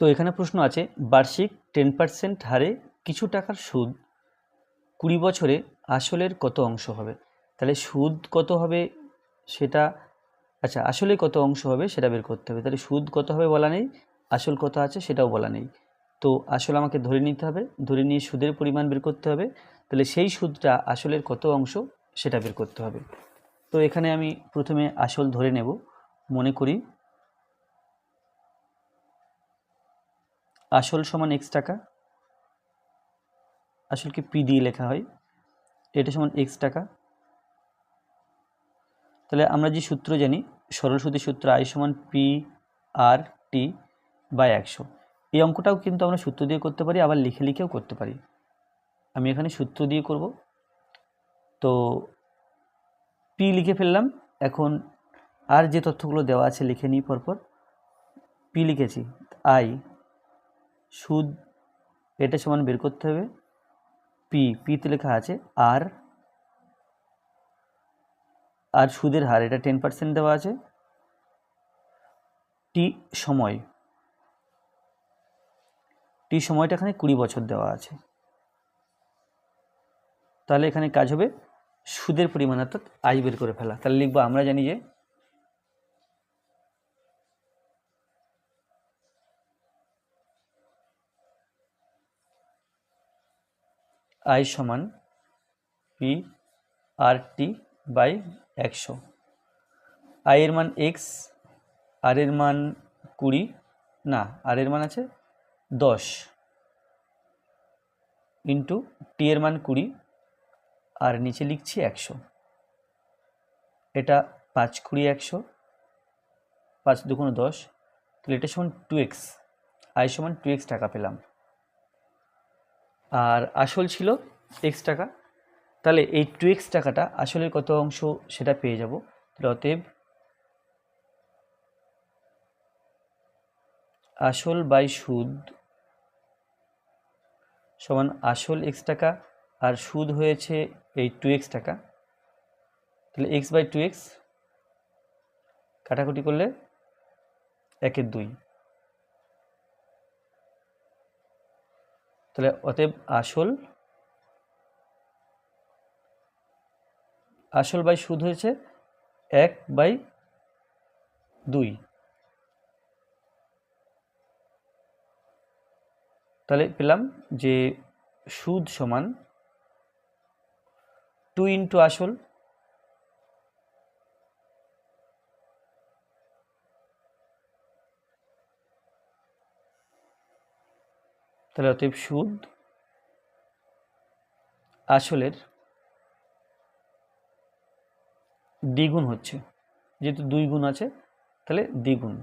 তো এখানে প্রশ্ন আছে, বার্ষিক টেন পার্সেন্ট হারে কিছু টাকার সুদ কুড়ি বছরে আসলের কত অংশ হবে? তাহলে সুদ কত হবে সেটা আচ্ছা আসলে কত অংশ হবে সেটা বের করতে হবে। তাহলে সুদ কত হবে বলা নেই, আসল কত আছে সেটাও বলা নেই। তো আসল আমাকে ধরে নিতে হবে, ধরে নিয়ে সুদের পরিমাণ বের করতে হবে। তাহলে সেই সুদটা আসলের কত অংশ সেটা বের করতে হবে। তো এখানে আমি প্রথমে আসল ধরে নেব, মনে করি আসল সমান এক্স টাকা। আসলকে পি দিয়ে লেখা হয়? এটা সমান এক্স টাকা। তাহলে আমরা যে সূত্র জানি সরল সূত্র আই সমান পি আর টি বাই একশো। এই অঙ্কটাও কিন্তু আমরা সূত্র দিয়ে করতে পারি, আবার লিখে লিখেও করতে পারি। আমি এখানে সূত্র দিয়ে করব। তো পি লিখে ফেললাম, এখন আর যে তথ্যগুলো দেওয়া আছে লিখে নিই পরপর। পি লিখেছি আই সুদ, এটা সমান বের করতে হবে। পি পিতে লেখা আছে আর আর সুদের হার, এটা টেন পার্সেন্ট দেওয়া আছে। টি সময় টি সময়টা এখানে কুড়ি বছর দেওয়া আছে। তাহলে এখানে কাজ হবে সুদের পরিমাণ, অর্থাৎ আই বের করে ফেলা। তাহলে লিখব, আমরা জানি যে আই সমান পি আর টি বাই একশো। আই এর মান এক্স, আর এর মান কুড়ি, না, আর এর মান আছে দশ। ইন্টু টি এর মান কুড়ি, আর নিচে লিখছি একশো। এটা পাঁচ কুড়ি একশো, পাঁচ দুগুণ দশ, তাহলে এটা সমান টু এক্স আই সমান টু এক্স টাকা পেলাম। আর আসল ছিল এক্স টাকা। তাহলে এই টু এক্স টাকাটা আসলের কত অংশ সেটা পেয়ে যাব। অতএব আসল বাই সুদ সমান আসল এক্স টাকা আর সুদ হয়েছে এই টু এক্স টাকা। তাহলে এক্স বাই টু এক্স কাটাকুটি করলে একের দুই। তাহলে অতএব আসল আসল বাই সুদ হয়েছে এক বাই দুই। তাহলে পেলাম যে সুদ সমান টু ইন্টু আসল তাহলে অতএব সুদ আসলের দ্বিগুণ হচ্ছে। যেহেতু দুই গুণ আছে তাহলে দ্বিগুণ।